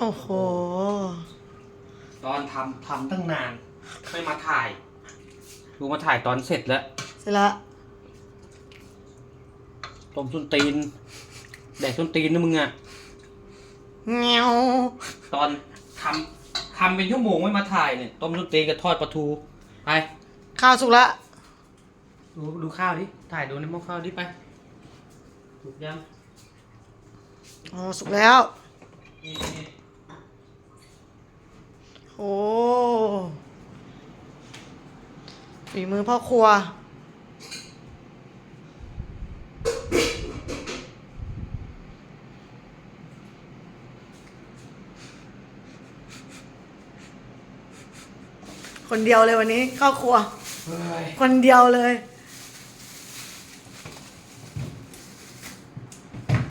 โอ้โห ตอนทำทำตั้งนานไม่มาถ่ายดูมาถ่ายตอนเสร็จแล้ว เสร็จละต้มส้นตีน แดกส้นตีนนะมึงอะเงี้ยวตอนทำทำเป็นชั่วโมงไม่มาถ่ายเนี่ยต้มส้นตีนกับทอดปลาทูไปข้าวสุกละ ดูดูข้าวดิถ่ายดูในหม้อข้าวดิไปถูกยัง อ๋อ สุกแล้ว นี่นี่ โอ้ฝีมือพ่อครัว คนเดียวเลยวันนี้เข้าครัวเฮ้ยคนเดียวเลย